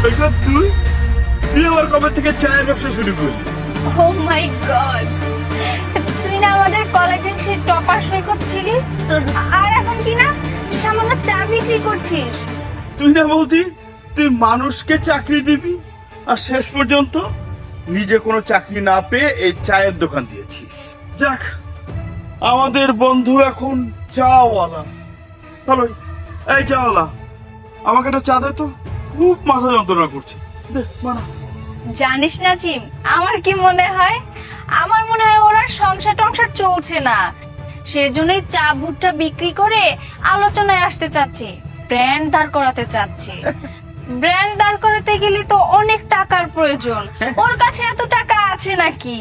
সৈকত তুই? তুই আবার কবে থেকে চায়ের ব্যবসা শুরু করলি? ও মাই গড তুই না আমাদের কলেজের সেই টপার সৈকত ছিলি আর এখন কি না সামান্য চা বিক্রি করছিস? তুই না বলতি তুই মানুষকে চাকরি দিবি আর শেষ পর্যন্ত নিজে কোনো চাকরি না পেয়ে এই চায়ের দোকান দিয়েছিস। যাক আমাদের বন্ধু এখন চাওয়ালা। ভালোই এই চাওয়ালা আমাকে একটা চা দে তো। খুব মাথা যন্ত্রণা করছে। জানিস না জিম আমার কি মনে হয়? আমার মনে হয় ওরা সংসার টংসার চলছে না। সেজন্যই চা ভুট্টা বিক্রি করে আলোচনায় আসতে চাচ্ছে ব্র্যান্ড দাঁড় করাতে চাচ্ছে। ব্র্যান্ড দাঁড় করাতে গেলে তো অনেক টাকার প্রয়োজন। ওর কাছে এত টাকা আছে নাকি?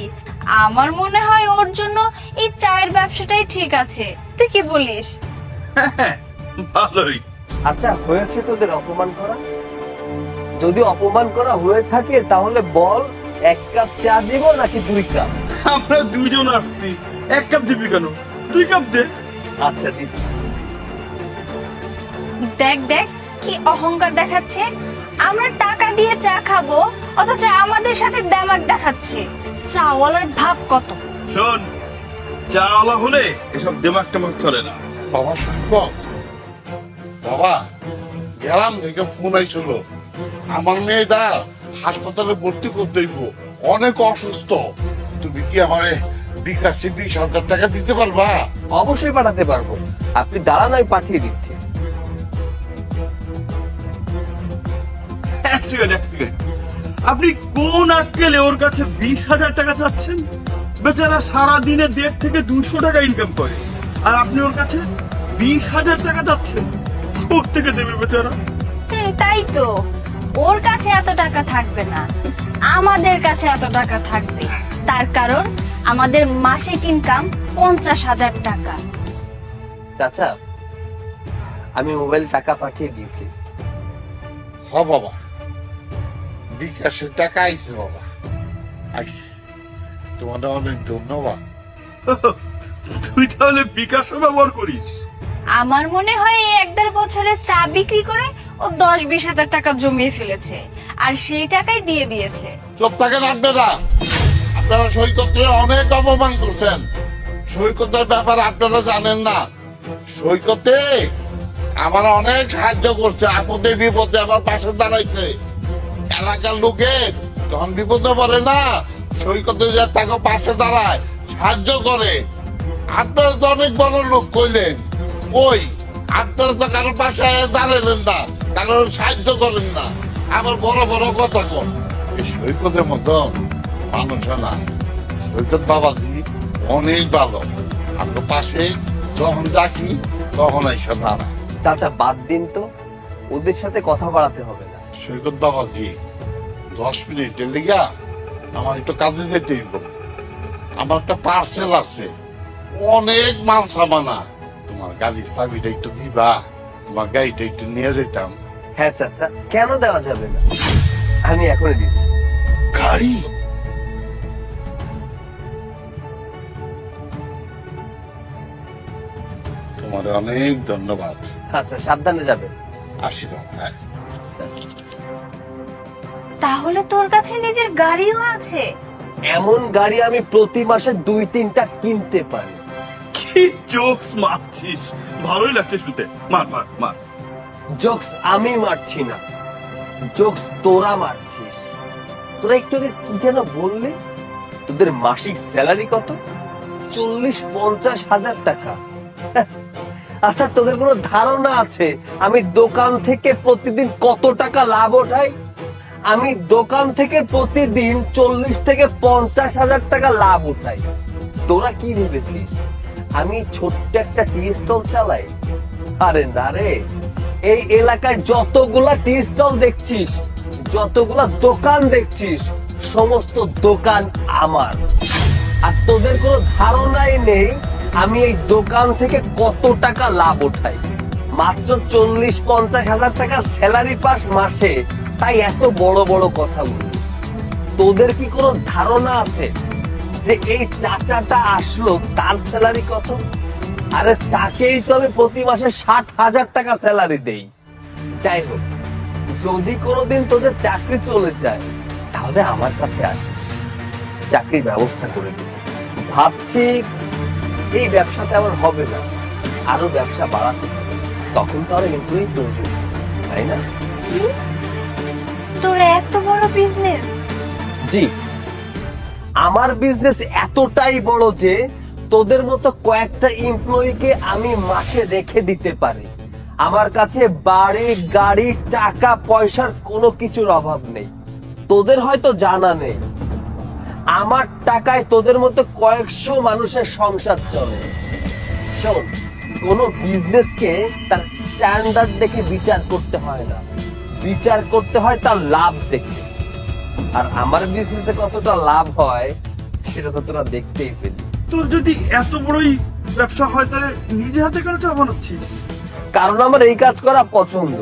আমার মনে হয় ওর জন্য এই চায়ের ব্যবসাটাই ঠিক আছে। তুই কি বলিস? ভালোই। আচ্ছা হয়েছে তোদের অপমান করা? যদি অপমান করা হয়ে থাকে তাহলে বল এক কাপ চা দিব নাকি দুই কাপ? আমরা দুজন আসছি। এক কাপ দিবি কেন? দুই কাপ দে। আচ্ছা দিচ্ছি। দেখ দেখ কি অহংকার দেখাচ্ছে। আমরা টাকা দিয়ে চা খাব অথচ আমাদের সাথে দামাক দেখাচ্ছে। চাওয়ালার ভাব কত? শোন চাওয়ালা হলে এসব দেমাক টেমাক চলে না। বাবা সৈকত বাবা গেলাম থেকে ফোন আইছিল আমার মেয়েটা হাসপাতালে ভর্তি করতে হইব। অনেক অসুস্থ। তুমি কি আমারে বিকাশে বিশ হাজার টাকা দিতে পারবা? অবশ্যই পাঠাতে পারব। আপনি দাঁড়ান আমি পাঠিয়ে দিচ্ছি। আপনি কোন আটকেলে ওর কাছে বিশ হাজার টাকা চাচ্ছেন? বেচারা সারা দিনে দেড় থেকে দুশো টাকা ইনকাম করে। আর আপনি ওর কাছে বিশ হাজার টাকা চাচ্ছেন? কোথ থেকে দেবে বেচারা? তাই তো। ওর কাছে এত টাকা থাকবে না আমাদের কাছে এত টাকা থাকবে। তার কারণ আমাদের মাসিক ইনকাম পঞ্চাশ হাজার টাকা। চাচা আমি মোবাইল টাকা পাঠিয়ে দিয়েছি। হ বাবা। বিকাশের টাকা আইছে বাবা। আইছে। তোমার অনেক ধন্যবাদ। তুই তাহলে বিকাশও ব্যবহার করিস? আমার মনে হয় এই এক দেড় বছরে চা বিক্রি করে ও দশ বিশ হাজার টাকা জমিয়ে ফেলেছে। আর সেই টাকাই দিয়ে দিয়েছে। চোপ টাকা রাখবে না আপনারা সৈকতের অনেক অপমান করছেন। সৈকতের ব্যাপার আপনারা জানেন না। সৈকতে আমার অনেক সাহায্য করছে। আপদে বিপদে আমার পাশে দাঁড়াইছে। এলাকার লোকের যখন বিপদে পড়ে না, সৈকতে যে তাকে পাশে দাঁড়ায়, সাহায্য করে। আপনারা তো অনেক বড় লোক কইলেন। ওই আপনারা তো কারোর পাশে দাঁড়ালেন না। কারোর সাহায্য করেন না। আবার বড় বড় কথা কন। এই সৈকতের মতন মানুষ না। সৈকত বাবাজি অনেক ভালো। আপনার পাশে যখন ডাকি তখন এসে দাঁড়ায়। চাচা বাদ দিন তো। ওদের সাথে কথা বাড়াতে হবে না। সৈকত বাবাজি দশ মিনিটের লিগা আমার একটু কাজে যেতে আমার একটা পার্সেল আছে। অনেক মাল সামানা। তোমার গাড়ির চাবিটা একটু দিবা। তোমার গাড়িটা একটু নিয়ে যেতাম হ্যাঁ চাচা কেন দেওয়া যাবে না? আমি এখনই দিচ্ছি। গাড়ি? তোমার অনেক ধন্যবাদ। আচ্ছা সাবধানে যাবেন। আসি হ্যাঁ। তাহলে তোর কাছে নিজের গাড়িও আছে। এমন গাড়ি আমি প্রতি মাসে দুই তিনটা কিনতে পারি। কি জোকস মারছিস। ভালোই লাগছে মার মার মার। জোকস আমি মারছি না। জোকস তোরা মারছিস। তোরা একটু আগে কি যেন বললি? তোদের মাসিক স্যালারি কত? চল্লিশ পঞ্চাশ হাজার টাকা। আচ্ছা তোদের কোনো ধারণা আছে আমি দোকান থেকে প্রতিদিন কত টাকা লাভ ওঠাই? আমি দোকান থেকে প্রতিদিন চল্লিশ থেকে পঞ্চাশ হাজার টাকা লাভ উঠাই তোরা কি ভেবেছিস? আমি ছোট্ট একটা টি স্টল চালাই। আরে না রে, এই এলাকায় যতগুলা টি স্টল দেখছিস, যতগুলা দোকান দেখছিস, সমস্ত দোকান আমার। আর তোদের কোনো ধারণাই নেই আমি এই দোকান থেকে কত টাকা লাভ উঠাই। মাত্র চল্লিশ পঞ্চাশ হাজার টাকা স্যালারি পাস মাসে, তাই এত বড় বড় কথা বলি তোদের কি কোনো ধারণা আছে? যে এই চাচাটা আসলো তার স্যালারি কত? আরে তাকেই তো আমি প্রতি মাসে ষাট হাজার টাকা স্যালারি দেই। যাই হোক যদি কোনোদিন তোদের চাকরি চলে যায় তাহলে আমার কাছে আসিস। চাকরির ব্যবস্থা করে দিই ভাবছি এই ব্যবসাতে আমার হবে না। আরও ব্যবসা বাড়াতে তখন তো আরও এমপ্লয়ি প্রয়োজন তাই না? তোর এত বড় বিজনেস জি। আমার বিজনেস এতটাই বড় যে তোদের মতো কয়েকটা এমপ্লয়িকে আমি মাসে রেখে দিতে পারি। আমার কাছে বাড়ি, গাড়ি, টাকা, পয়সার কোনো কিছুর অভাব নেই। তোদের হয়তো জানা নেই। আমার টাকায় তোদের মতো কয়েকশো মানুষের সংসার চলে। শোন, কোনো বিজনেসকে তার স্ট্যান্ডার্ড দেখে বিচার করতে হয় না। বিচার করতে হয় তার লাভ দেখে। আর আমার বিজনেসে কতটা লাভ হয় সেটা তো তোরা দেখতেই পেলি। তোর যদি এত বড়ই ব্যবসা হয় তাহলে নিজে হাতে কেন চা বানাচ্ছিস? কারণ আমার এই কাজ করা পছন্দ।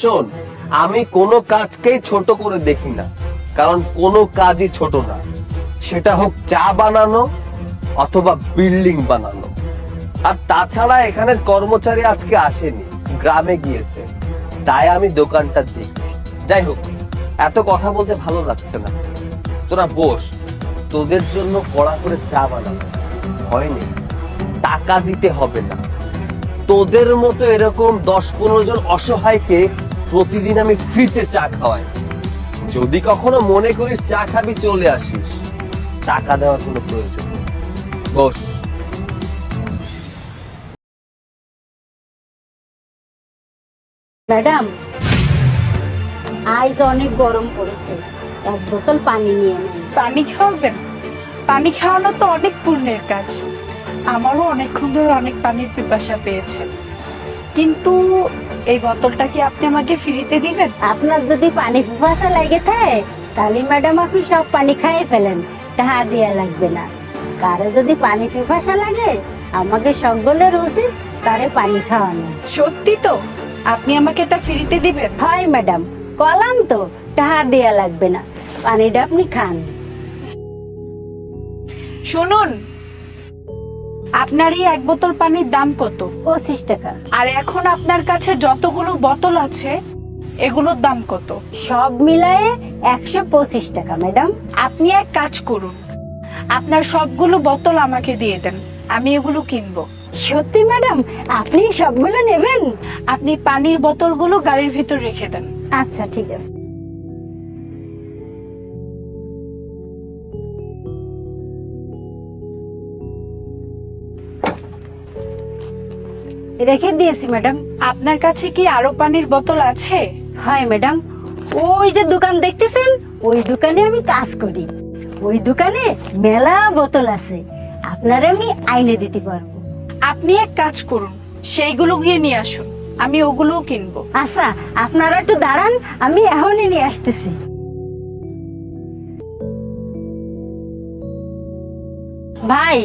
শোন আমি কোনো কাজকেই ছোট করে দেখি না কারণ কোনো কাজই ছোট না। সেটা হোক চা বানানো অথবা বিল্ডিং বানানো। আর তাছাড়া এখানে কর্মচারী আজকে আসেনি গ্রামে গিয়েছে। তাই আমি দোকানটা দেখছি। যাই হোক এত কথা বলতে ভালো লাগছে না। তোরা বস, তোদের জন্য কড়া করে চা বানাচ্ছি। হয়নি টাকা দিতে হবে না। তোদের মতো এরকম দশ পনেরো জন অসহায়কে প্রতিদিন আমি ফ্রিতে চা খাওয়াই। যদি কখনো মনে করিস চা খাবি, চলে আসিস। টাকা দেওয়ার কোনো প্রয়োজন বস। ম্যাডাম আজ অনেক গরম পড়েছে। এক বোতল পানি নিয়ে নেন পানি খাওয়াবেন? পানি খাওয়ানো তো অনেক পুণ্যের কাজ। আমারও অনেকক্ষণ ধরে অনেক পানির পিপাসা পেয়েছে কিন্তু এই বোতলটা কি আপনি আমাকে ফ্রিতে দিবেন? আপনার যদি পানি পিপাসা লাগে থাকে তাহলে ম্যাডাম আপনি সব পানি খাইয়ে ফেলেন। টাকা দেওয়া লাগবে না। কারও যদি পানি পিপাসা লাগে আমাকে সকলের উচিত তারে পানি খাওয়ানো। সত্যি তো? আপনি আমাকে এটা ফ্রিতে দিবেন? হয় ম্যাডাম। কলাম তো টাকা দেয়া লাগবে না। পানিটা আপনি খান। শুনুন আপনার এই এক বোতল পানির দাম কত? পঁচিশ টাকা। আর এখন আপনার কাছে যতগুলো বোতল আছে এগুলোর দাম কত? সব মিলায়ে একশো পঁচিশ টাকা ম্যাডাম। আপনি এক কাজ করুন আপনার সবগুলো বোতল আমাকে দিয়ে দেন আমি এগুলো কিনবো। সত্যি ম্যাডাম আপনি সবগুলো নেবেন? আপনি পানির বোতলগুলো গাড়ির ভিতর রেখে দেন। আচ্ছা ঠিক আছে। রেখে দিয়েছি, ম্যাডাম। আপনার কাছে কি আরও পানির বোতল আছে? হয়, ম্যাডাম। ওই যে দোকান দেখতেছেন? ওই দোকানে আমি কাজ করি। ওই দোকানে মেলা বোতল আছে। আপনারা আমি আইনে দিতে পারব। আপনি এক কাজ করুন, সেইগুলো গিয়ে নিয়ে আসুন। আমি ওগুলোও কিনবো। আচ্ছা আপনারা একটু দাঁড়ান আমি এখনই নিয়ে আসতেছি। ভাই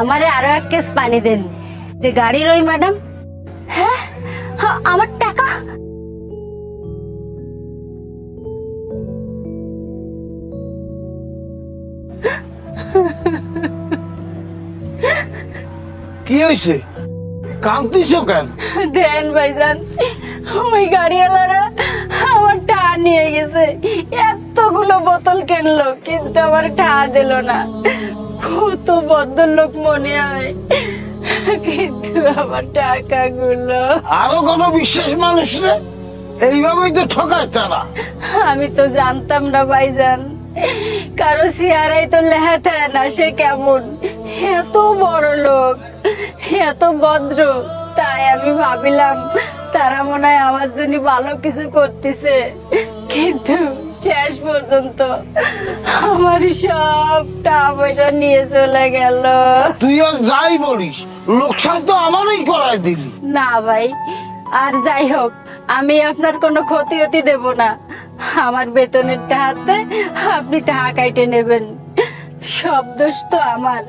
আমারে আরও এক কেস পানি দেন। যে গাড়ির ওই ম্যাডাম? হ্যাঁ হ্যাঁ, আমার টাকা। কি হয়েছে কাঁদতিস কেন? দেন ভাইজান ওই গাড়িওয়ালারা আমার টা নিয়ে গেছে। এতগুলো বোতল কিনলো কিন্তু আমার টা দিল না। কত ভদ্রলোক মনে হয় কিন্তু আমার টাকাগুলো। আরও কোন বিশেষ মানুষ রে? এইভাবেই তো ঠকায় তারা। আমি তো জানতাম না ভাইজান কারও সিয়ারাই তো থাকে না সে কেমন? এত বড় লোক। এত ভদ্র তাই আমি ভাবিলাম তারা মনে হয় আমার জন্য ভালো কিছু করতেছে। কিন্তু শেষ পর্যন্ত আমার সব টাকা পয়সা নিয়ে চলে গেল। তুই আর যাই বলিস লোকসান তো আমারই করাই দিলি। না ভাই আর যাই হোক আমি আপনার কোনো ক্ষতি হতি দেব না। আমার বেতনের টাকাতে আপনি টাকা কাইটে নেবেন। সব দোষ তো আমার।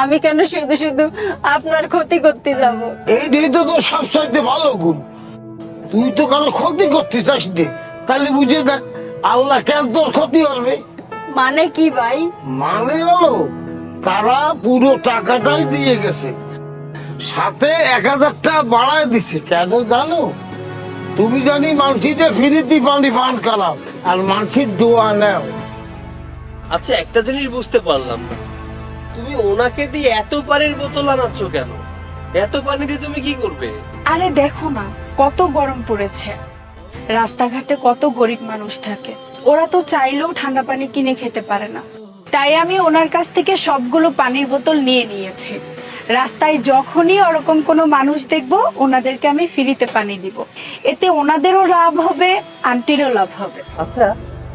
আমি কেন শুধু শুধু আপনার ক্ষতি করতে যাব? এইটাই তো তোর সবচাইতে ভালো গুণ। তুই তো কারও ক্ষতি করতে চাস নে। তাহলে বুঝে দেখ আল্লাহ কেন তোর ক্ষতি করবে? মানে কি ভাই? মানে হলো তারা পুরো টাকাটাই দিয়ে গেছে। সাথে এক হাজার টাকা বাড়ায় দিছে। কেন জানো? তুমি জানি মানসিতে ফিরিতি পানি পান করাও আর মানসির দোয়া নেও। আচ্ছা একটা জিনিস বুঝতে পারলাম না। তুমি ওনাকে দিয়ে এত পানির বোতল আনাচ্ছ কেন? এত পানি দিয়ে তুমি কি করবে? আরে দেখো না কত গরম পড়েছে। রাস্তাঘাটে কত গরিব মানুষ থাকে। ওরা তো চাইলেও ঠান্ডা পানি কিনে খেতে পারে না। তাই আমি ওনার কাছ থেকে সবগুলো পানির বোতল নিয়ে নিয়েছি। রাস্তায় যখনই ওরকম কোনো মানুষ দেখব ওনাদেরকে আমি ফ্রিতে পানি দিব। এতে ওনাদেরও লাভ হবে আন্টিরও লাভ হবে। আচ্ছা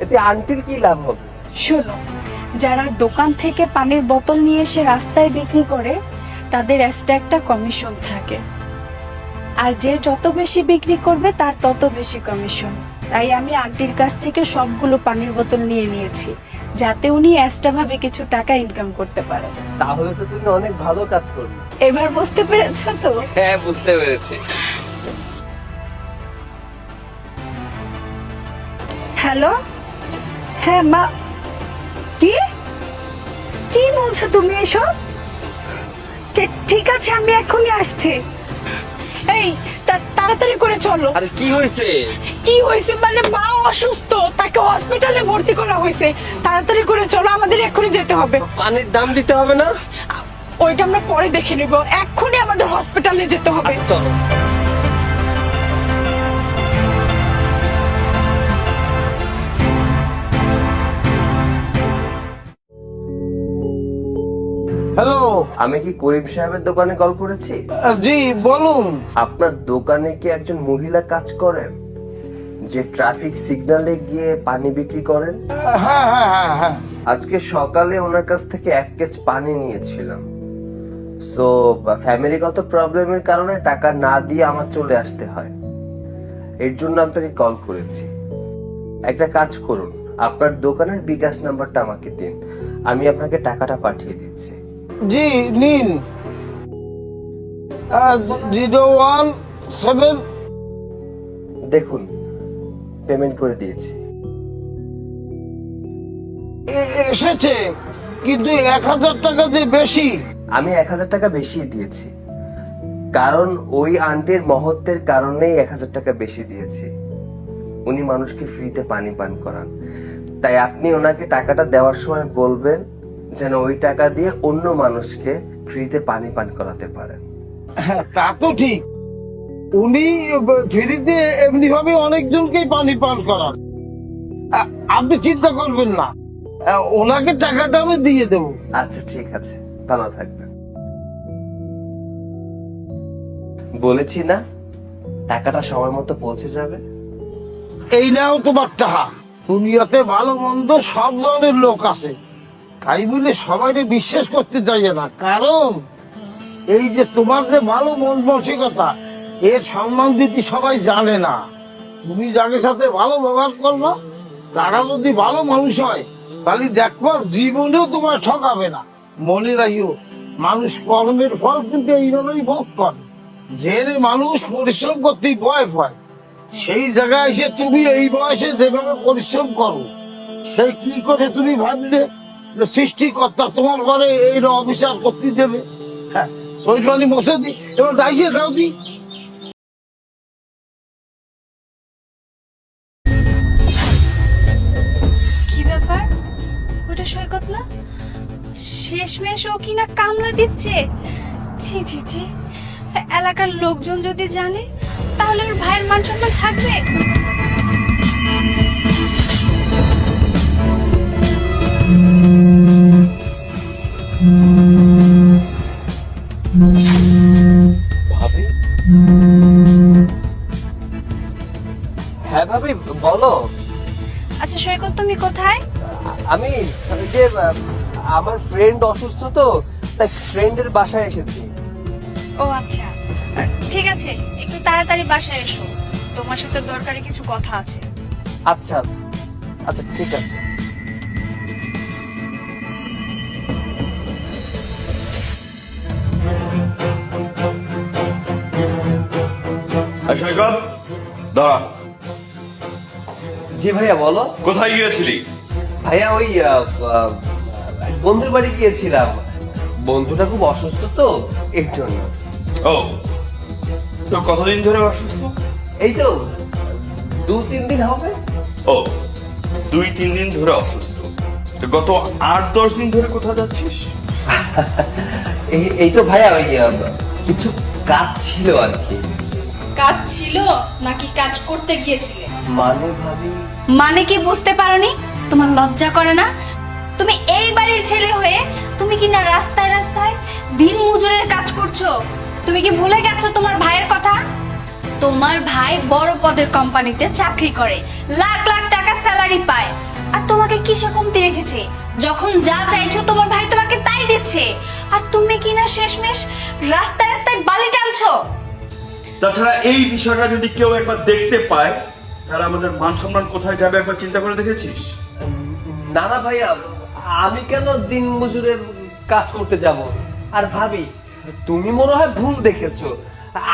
এতে আন্টির কি লাভ হবে? শোনো যারা দোকান থেকে পানির বোতল নিয়ে এসে রাস্তায় বিক্রি করে তাদের এক্সট্রা একটা কমিশন থাকে। আর যে যত বেশি বিক্রি করবে তার তত বেশি কমিশন তাই আমি আন্টির কাছ থেকে সবগুলো পানির বোতল নিয়ে নিয়েছি যাতে উনি এক্সট্রা ভাবে কিছু টাকা ইনকাম করতে পারে। তাহলে তো তুমি অনেক ভালো কাজ করবে এবার বুঝতে পেরেছ তো? হ্যাঁ বুঝতে পেরেছি। হ্যালো? হ্যাঁ মা কি বলছো তুমি এসব? ঠিক- আছে আমি এখনই আসছি। এই তা- তাড়াতাড়ি করে চলো। আরে কি হয়েছে? কি হয়েছে? মানে মা অসুস্থ তাকে হসপিটালে ভর্তি করা হয়েছে। তাড়াতাড়ি করে চলো আমাদের এক্ষুনি যেতে হবে। পানির দাম দিতে হবে না? ওইটা আমরা পরে দেখে নেব। এক্ষুনি আমাদের হসপিটালে যেতে হবে। চলো। হ্যালো আমি কি করিম সাহেবের দোকানে কল করেছি? জি বলুন। আপনার দোকানে কি একজন মহিলা কাজ করেন? যে ট্রাফিক সিগন্যালে গিয়ে পানি বিক্রি করেন? হ্যাঁ হ্যাঁ হ্যাঁ হ্যাঁ। আজকে সকালে ওনার কাছ থেকে এক কেজ পানি নিয়েছিলাম। সো ফ্যামিলিগত প্রবলেমের কারণে টাকা না দিয়ে আমার চলে আসতে হয়। এর জন্য আপনাকে কল করেছি। একটা কাজ করুন। আপনার দোকানের বিকাশ নাম্বারটা আমাকে দিন। আমি আপনাকে টাকাটা পাঠিয়ে দিচ্ছি। জি নিন জিরো ওয়ান সেভেন। দেখুন পেমেন্ট করে দিয়েছি। এসেছে কিন্তু এক হাজার টাকা যে বেশি। আমি এক হাজার টাকা বেশি দিয়েছি। কারণ ওই আন্টির মহত্বের কারণেই এক হাজার টাকা বেশি দিয়েছি। উনি মানুষকে ফ্রিতে পানি পান করান। তাই আপনি ওনাকে টাকাটা দেওয়ার সময় বলবেন যেন ওই টাকা দিয়ে অন্য মানুষকে ফ্রিতে পানি পান করাতে পারেন। হ্যাঁ তা তো ঠিক। উনি ফ্রিতে এমনি ভাবে অনেকজনকেই পানি পান করান। আপনি চিন্তা করবেন না। ওনাকে টাকাটা আমি দিয়ে দেবো। আচ্ছা ঠিক আছে। ভালো থাকবেন। বলেছি না টাকাটা সময় মতো পৌঁছে যাবে? এই নাও তোমার টাকা। দুনিয়াতে ভালো মন্দ সব ধরনের লোক আছে। তাই বলে সবাইকে বিশ্বাস করতে চাইছে না। কারণ এই যে তোমার যে ভালো মন মানসিকতা, এর সম্মান দিতে সবাই জানে না? তুমি যাকে সাথে ভালো ব্যবহার করবা, তারা যদি ভালো মানুষ হয়, তাহলে দেখবা জীবনেও তোমার ঠকাবে না। মনে রাখিও, মানুষ কর্মের ফল কিন্তু এইভাবেই ভোগ করে। যে মানুষ পরিশ্রম করতেই ভয় পায়, সেই জায়গায় এসে তুমি এই বয়সে যেভাবে পরিশ্রম করো সেই কি করে তুমি ভাবলে সৃষ্টিকর্তা তোমার ঘরে এই অবিচার করতে দেবে। হ্যাঁ সৈজনী বসে দি এবার ডাইসে দাও দি। সৈকত না? শেষমেশ ও কিনা কামলা দিচ্ছে? ছি ছি ছি। এলাকার লোকজন যদি জানে, তাহলে ওর ভাইয়ের মান সম্মান থাকবে? ভাবি বলো। আচ্ছা সৈকত তুমি কোথায়? আমি যে আহ, আমার ফ্রেন্ড অসুস্থ তো তাই ফ্রেন্ডের বাসায় এসেছি। ও আচ্ছা। ঠিক আছে একটু তাড়াতাড়ি বাসায় এসো। তোমার সাথে দরকারি কিছু কথা আছে। আচ্ছা আচ্ছা ঠিক আছে। সৈকত দাঁড়া। জি ভাইয়া বলো। কোথায় গিয়েছিলি? ভাইয়া ওই বন্ধুর বাড়ি গিয়েছিলাম। বন্ধুটা খুব অসুস্থ তো এর জন্য। ও। তো কতদিন ধরে অসুস্থ? এই তো দু তিন দিন হবে। ও দুই তিন দিন ধরে অসুস্থ। তো গত আট দশ দিন ধরে কোথায় যাচ্ছিস? এই তো ভাইয়া ওই কিছু কাজ ছিল আর কি। কাজ ছিল নাকি কাজ করতে গিয়েছিলে? মানে ভাবি? মানে কি বুঝতে পারোনি? তোমার লজ্জা করে না? তুমি এই বাড়ির ছেলে হয়ে তুমি কি না রাস্তায় রাস্তায় দিন মজুরের কাজ করছ? তুমি কি ভুলে গেছো তোমার ভাইয়ের কথা? তোমার ভাই বড় পদের কোম্পানিতে চাকরি করে লাখ লাখ টাকা স্যালারি পায়। আর তোমাকে কিসে কমতি রেখেছে? যখন যা চাইছো তোমার ভাই তোমাকে তাই দিচ্ছে। আর তুমি কি না শেষমেশ রাস্তায় রাস্তায় বালি টানছো? তাছাড়া এই বিষয়টা যদি কেউ একবার দেখতে পায় তাহলে আমাদের মান সম্মান কোথায় যাবে একবার চিন্তা করে দেখেছিস? না না ভাইয়া আমি কেন দিন মজুরের কাজ করতে যাব? আর ভাবি তুমি মনে হয় ভুল দেখেছ।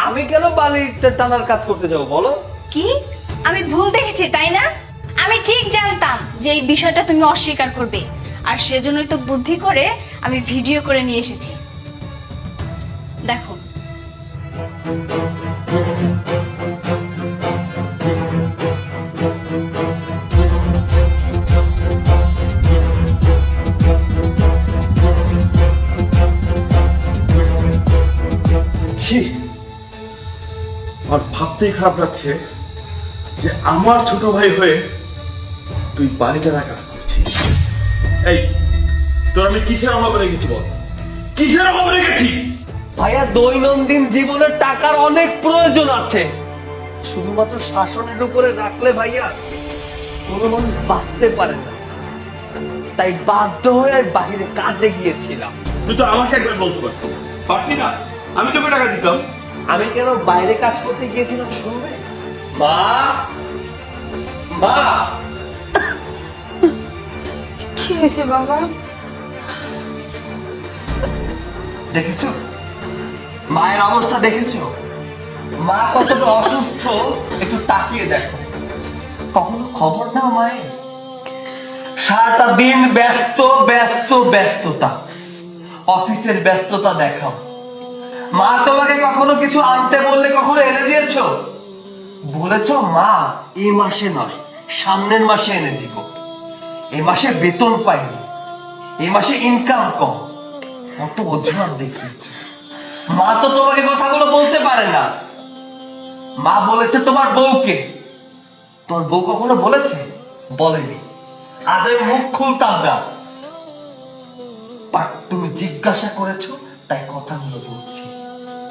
আমি কেন বালি টানার কাজ করতে যাব বলো? কি? আমি ভুল দেখেছি তাই না? আমি ঠিক জানতাম যে এই বিষয়টা তুমি অস্বীকার করবে। আর সেজন্যই তো বুদ্ধি করে আমি ভিডিও করে নিয়ে এসেছি। দেখো। আমার ভাবতেই খারাপ লাগছে যে আমার ছোট ভাই হয়ে তুই বাড়িটার কাজ করছিস। এই তোর আমি কিসের অভাবে রেখেছি বল? কিসের অভাবে রেখেছি? ভাইয়া দৈনন্দিন জীবনের টাকার অনেক প্রয়োজন আছে। শুধুমাত্র শাসনের উপরে রাখলে ভাইয়া কোনো মানুষ বাঁচতে পারে না। তাই বাধ্য হয়ে আমি বাইরে কাজে গিয়েছিলাম। তুই তো আমাকে একবার বলতে পারতো। পারতি না? আমি তোকে টাকা দিতাম। আমি কেন বাইরে কাজ করতে গিয়েছিলাম শুনবে? মা! মা! কি হয়েছে বাবা? দেখেছ? মায়ের অবস্থা দেখেছ? মা কতটা অসুস্থ একটু তাকিয়ে দেখো। কখনো খবর নাও মায়ের? সারাটা দিন ব্যস্ত ব্যস্ত ব্যস্ততা। অফিসের ব্যস্ততা দেখাও। মা তোমাকে কখনো কিছু আনতে বললে কখনো এনে দিয়েছ? বলেছ, মা এই মাসে নয়, সামনের মাসে এনে দিব। এই মাসে বেতন পাইনি। এই মাসে ইনকাম কম। কত অজুহাত দেখিয়েছে। মা তো তোমাকে কথাগুলো বলতে পারে না। মা বলেছে তোমার বউকে। তোমার বউ কখনো বলেছে? বলেনি। আজ আমি মুখ খুলতাম না। তুমি জিজ্ঞাসা করেছ, তাই কথাগুলো বলছি।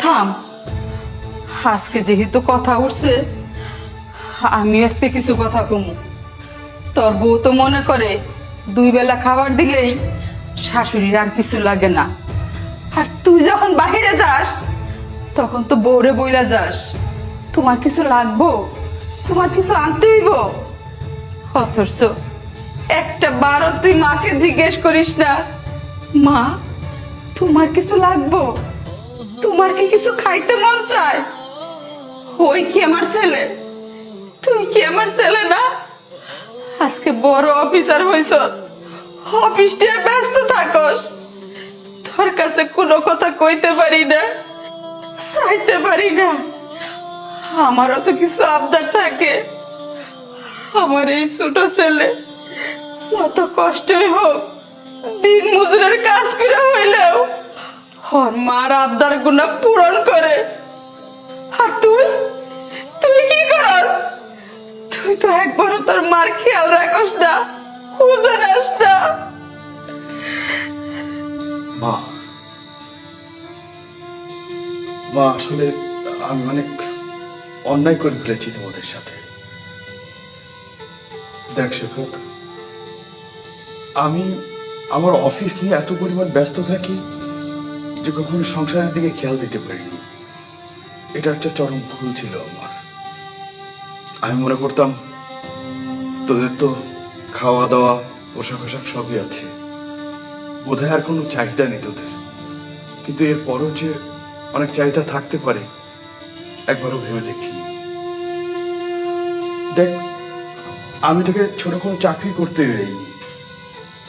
থাম। আজকে যেহেতু কথা উঠছে আমি আজকে কিছু কথা কমু। তোর বউ তো মনে করে দুই বেলা খাবার দিলেই শাশুড়ির আর কিছু লাগে না। আর তুই যখন বাইরে যাস, তখন তো বউরে বইলা যাস। তোমার কিছু লাগবো? তোমার কিছু আনতে হইব? অথচ একটা বারো তুই মাকে জিজ্ঞেস করিস না, মা, তোমার কিছু লাগবো? তোমার কি কিছু খাইতে মন চায়? ওই কি আমার ছেলে? তুই কি আমার ছেলে না? আজকে বড় অফিসার হইছ। অফিসটা ব্যস্ত থাকস। তোর কাছে কোনো কথা কইতে পারি না, চাইতে পারি না। আমারও তো কিছু আবদার থাকে। আমার এই ছোট ছেলে যত কষ্টই হোক, দিন মজুরের কাজ করে হইলেও ওর মার আবদার গুনা পূরণ করে। আর তুই? তুই কি করস? তুই তো একবারও তোর মার খেয়াল রাখস না, খুঁজে রাস না। মা। মা, আসলে আমি অনেক অন্যায় করে ফেলেছি তোমাদের সাথে। দেখ সুখত, আমি আমার অফিস নিয়ে এত পরিমাণ ব্যস্ত থাকি যে কখনো সংসারের দিকে খেয়াল দিতে পারিনি। এটা একটা চরম ভুল ছিল আমার। আমি মনে করতাম, তোদের তো খাওয়া দাওয়া, পোশাক আশাক সবই আছে। বোধহয় আর কোনো চাহিদা নেই তোদের। কিন্তু এরপরও যে অনেক চাহিদা থাকতে পারে, একবারও ভেবে দেখিনি। দেখ, আমি তোকে ছোট কোনো চাকরি করতে দেয়নি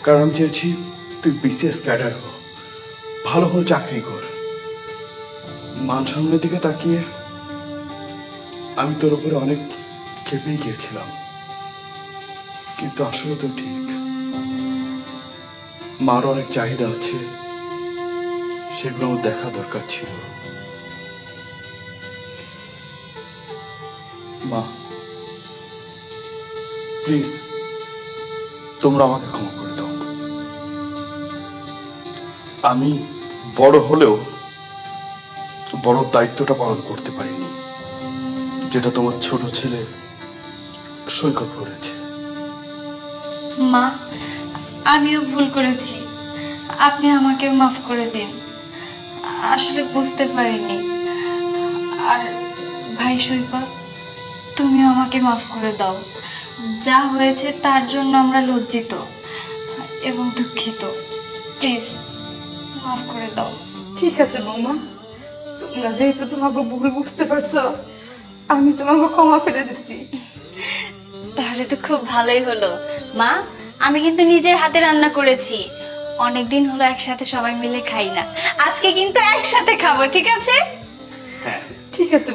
কারণ আমি চেয়েছি তুই বিসিএস ক্যাডার হ। ভালো করে চাকরি কর। মান সম্মানের দিকে তাকিয়ে আমি তোর উপরে অনেক কেঁপেই গিয়েছিলাম। কিন্তু আসলে তো ঠিক। মার অনেক চাহিদা আছে, সেগুলো আমার দেখা দরকার ছিল। মা, প্লিজ, তোমরা আমাকে ক্ষমা করে দাও। আমি বড় হলেও বড় দায়িত্বটা পালন করতে পারিনি, যেটা তোমার ছোট ছেলে সৈকত করেছে। মা, আমিও ভুল করেছি। আপনি আমাকে মাফ করে দিন। আসলে বুঝতে পারিনি। আর ভাই সৈকত, তুমিও আমাকে মাফ করে দাও। যা হয়েছে তার জন্য আমরা লজ্জিত এবং দুঃখিত। প্লিজ। মাফ করে দাও। ঠিক আছে বৌমা তোমরা যেহেতু তোমাকে ভুল বুঝতে পারছ আমি তোমাকে ক্ষমা করে দিচ্ছি। তাহলে তো খুব ভালোই হলো। মা আমি কিন্তু নিজের হাতে রান্না করেছি। অনেকদিন হলো একসাথে সবাই মিলে খাই না। আজকে কিন্তু একসাথে খাব ঠিক আছে? ঠিক আছে